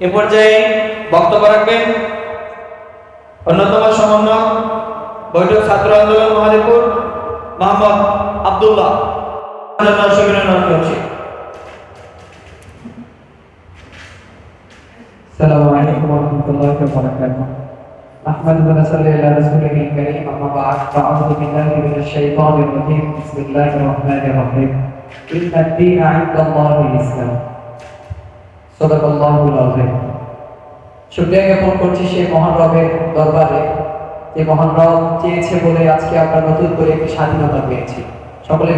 এ পর্যায়ে বক্তব্য রাখবেন অন্যতম সমন্বয়ক বৈঠক ছাত্র আন্দোলন মহাদেবপুর মোহাম্মদ আব্দুল্লাহ শিবিরের অনুরোধ করছি السلام عليكم ورحمة الله وبركاته أحمد ونصلي على رسوله الكريم أما بعد فأعوذ بالله من الشيطان الرجيم بسم الله الرحمن الرحيم إن الدين عند الله الإسلام করছি সকলে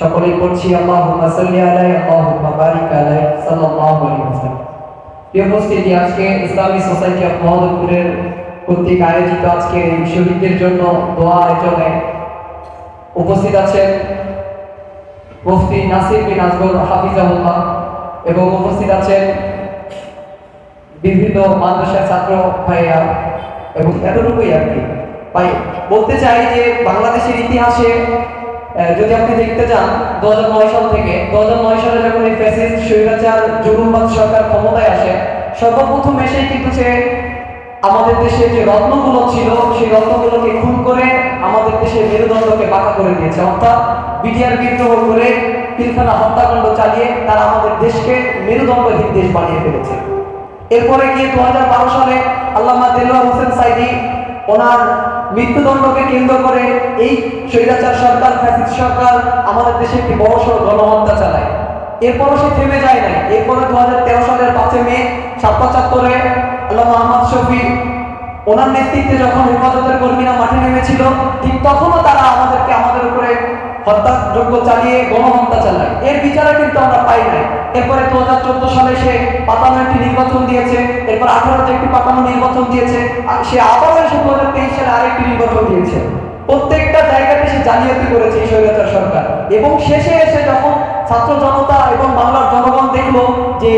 সকলেই করছি। আল্লাহুম্মা আজকে ইসলামী সোসাইটি অফ মহাদপুরের কর্তৃক আয়োজিত আজকে শহীদদের জন্য দোয়া আয়োজনে উপস্থিত আছেন মুফতি নাসির বিন আজগর হাফিজাহুল্লাহ এবং উপস্থিত আছেন বিভিন্ন মাদ্রাসার ছাত্র ভাইয়া এবং এতটুকুই আর কি। ভাই, বলতে চাই যে বাংলাদেশের ইতিহাসে যদি আপনি দেখতে চান দু সাল থেকে দু সালে যখন এই ফ্যাসিস্ট স্বৈরাচার, জুলুমবাদ সরকার ক্ষমতায় আসে, সর্বপ্রথম এসেই কিন্তু সে আমাদের দেশে যে রত্নগুলো ছিল, সেই রত্নগুলোকে খুন করে আমাদের দেশের মেরুদণ্ডকে বাঁকা করে দিয়েছে। অর্থাৎ বিডিআর বিদ্রোহ করে পিলখানা হত্যাকাণ্ড চালিয়ে তারা আমাদের দেশকে মেরুদণ্ডহীন দেশ বানিয়ে ফেলেছে। এরপরে গিয়ে দু হাজার বারো সালে আল্লামা দিলওয়ার হোসেন সাইদি ওনার মৃত্যুদণ্ডকে কেন্দ্র করে এই স্বৈরাচার সরকার, ফ্যাসিস্ট সরকার আমাদের দেশে একটি বড় সড় গণহত্যা চালায়। এরপরও সে থেমে যায় নাই। এরপরে দু হাজার তেরো সালের পাঁচই মে ছাপ্পা চাপ্তরে আল্লামা শফি, ওনার নেতৃত্বে যখন হেফাজতের কর্মীরা মাঠে নেমেছিল, ঠিক তখনও তারা আমাদেরকে আমাদের উপরে হত্যাযোগ্য চালিয়ে গণহত্যা চালায়। এর বিচারে কিন্তু আমরা পাই নাই। এরপরে দু হাজার চোদ্দ সালে সে পাতানো একটি নির্বাচন দিয়েছে, এরপর আঠারোতে একটি পাতানো নির্বাচন দিয়েছে, আর সে আবারও এসে দু হাজার তেইশ আরেকটি নির্বাচন দিয়েছে। প্রত্যেকটা জায়গাতে সে জালিয়াতি করেছে এই স্বৈরাচার সরকার। এবং শেষে এসে যখন ছাত্র জনতা এবং বাংলার জনগণ দেখল যে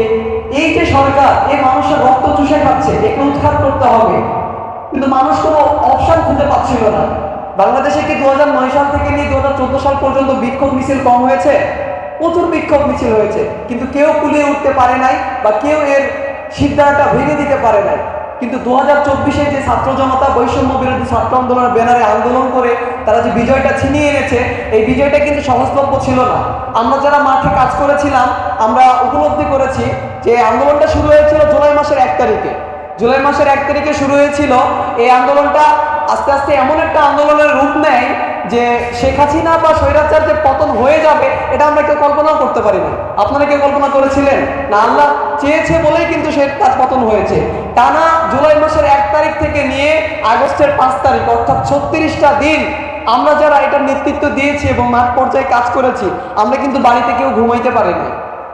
এই যে সরকার, এই মানুষের রক্ত চুষে খাচ্ছে, একে উৎখাত করতে হবে। কিন্তু মানুষ কোনো অপশন খুঁজে পাচ্ছিল না। বাংলাদেশে কি দু সাল থেকে নিয়ে দু হাজার চোদ্দ সাল পর্যন্ত বিক্ষোভ মিছিল কম হয়েছে? প্রচুর বিক্ষোভ মিছিল হয়েছে। কিন্তু কেউ কুলিয়ে উঠতে পারে নাই বা কেউ এর সিদ্ধান্তটা ভেঙে দিতে পারে নাই। কিন্তু দু হাজার চব্বিশে যে ছাত্র জনতা বৈষম্য বিরোধী ছাত্র আন্দোলনের ব্যানারে আন্দোলন করে তারা যে বিজয়টা ছিনিয়ে এনেছে, এই বিজয়টা কিন্তু সহজলভ্য ছিল না। আমরা যারা মাঠে কাজ করেছিলাম, আমরা উপলব্ধি করেছি যে আন্দোলনটা শুরু হয়েছিল জুলাই মাসের এক তারিখে। জুলাই মাসের এক তারিখে শুরু হয়েছিল। এই আন্দোলনটা আস্তে আস্তে এমন একটা আন্দোলনের রূপ নেয় যে শেখ হাসিনা বা স্বৈরাচার যে পতন হয়ে যাবে, এটা আমরা কেউ কল্পনাও করতে পারি না আপনারা কেউ কল্পনা করেছিলেন? না, আল্লাহ চেয়েছে বলেই কিন্তু সে তার পতন হয়েছে। টানা জুলাই মাসের এক তারিখ থেকে নিয়ে আগস্টের পাঁচ তারিখ, অর্থাৎ ছত্রিশটা দিন আমরা যারা এটার নেতৃত্ব দিয়েছি এবং মাঠ পর্যায়ে কাজ করেছি, আমরা কিন্তু বাড়িতে কেউ ঘুমাইতে পারিনি।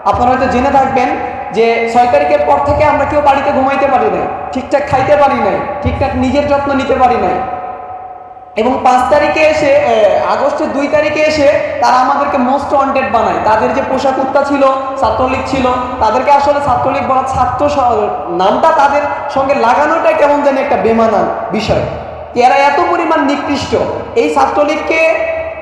আপনারা হয়তো জেনে থাকবেন যে ছয় তারিখের পর থেকে আমরা কেউ বাড়িতে ঘুমাইতে পারি নাই, ঠিকঠাক খাইতে পারি নাই, ঠিকঠাক নিজের যত্ন নিতে পারি নাই। এবং পাঁচ তারিখে এসে আগস্টের দুই তারিখে এসে তারা আমাদেরকে মোস্ট ওয়ান্টেড বানায়। তাদের যে পোশাক উত্তা ছিল, ছাত্রলীগ ছিল, তাদেরকে আসলে ছাত্রলীগ বলা ছাত্র নামটা তাদের সঙ্গে লাগানোটাই কেমন যেন একটা বেমানান বিষয়। এরা এত পরিমাণ নিকৃষ্ট। এই ছাত্রলীগকে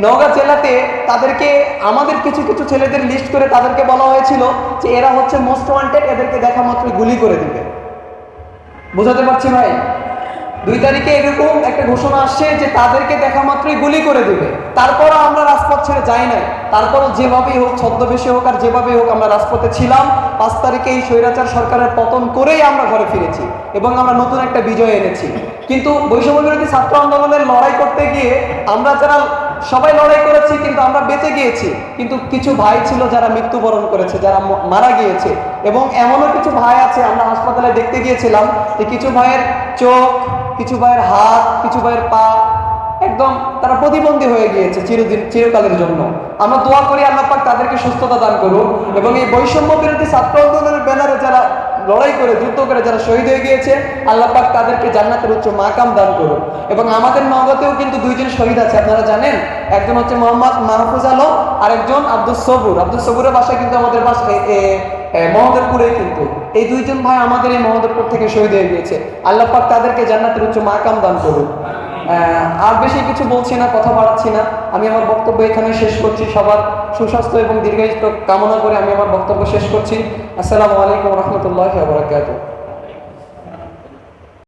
নওগাঁ জেলাতে তাদেরকে, আমাদের কিছু কিছু ছেলেদের লিস্ট করে তাদেরকে বলা হয়েছিল যে এরা হচ্ছে মোস্ট ওয়ান্টেড এদেরকে দেখা মাত্রই গুলি করে দেবে। বোঝাতে পারছি ভাই? দুই তারিখে এরকম একটা ঘোষণা আসছে যে তাদেরকে দেখা মাত্রই গুলি করে দেবে। তারপরও আমরা রাজপথ ছেড়ে যাই নাই। তারপরও যেভাবেই হোক, ছদ্মবেশে হোক আর যেভাবেই হোক আমরা রাজপথে ছিলাম। পাঁচ তারিখে এই স্বৈরাচার সরকারের পতন করেই আমরা ঘরে ফিরেছি এবং আমরা নতুন একটা বিজয় এনেছি। কিন্তু বৈষম্য বিরোধী ছাত্র আন্দোলনের লড়াই করতে গিয়ে আমরা যারা সবাই লড়াই করেছি, কিন্তু আমরা বেঁচে গিয়েছি। কিন্তু কিছু ভাই ছিল যারা মৃত্যুবরণ করেছে, যারা মারা গিয়েছে। এবং এমনও কিছু ভাই আছে, আমরা হাসপাতালে দেখতে গিয়েছিলাম যে কিছু ভাইয়ের চোখ, কিছু ভাইয়ের হাত, কিছু ভাইয়ের পা একদম তারা প্রতিবন্ধী হয়ে গিয়েছে চিরদিন চিরকালের জন্য। আমরা দোয়া করি আল্লাহ তাদেরকে সুস্থতা দান করুন এবং এই বৈষম্য বিরোধী ছাত্র আন্দোলনের ব্যানারে যারা লড়াই করে, যুদ্ধ করে যারা শহীদ হয়ে গিয়েছে, আল্লাহ পাক তাদেরকে জান্নাতের উচ্চ মাকাম দান করুন এবং আমাদের নগতেও কিন্তু দুইজন শহীদ আছে, আপনারা জানেন। একজন হচ্ছে মোহাম্মদ মাহফুজ আলম আর একজন আব্দুল সবুর। আব্দুল সবুরের বাসায় কিন্তু আমাদের বাসায় মহদেরপুরে কিন্তু। এই দুইজন ভাই আমাদের এই মহদরপুর থেকে শহীদ হয়ে গিয়েছে। আল্লাহ পাক তাদেরকে জান্নাতের উচ্চ মাকাম দান করুন আর বেশি কিছু বলছি না, কথা বাড়াচ্ছি না। আমি আমার বক্তব্য এখানে শেষ করছি। সবার সুস্বাস্থ্য এবং দীর্ঘায়িত কামনা করে আমি আমার বক্তব্য শেষ করছি। আসসালামু আলাইকুম রহমতুল্লাহ বরাকাতুহ।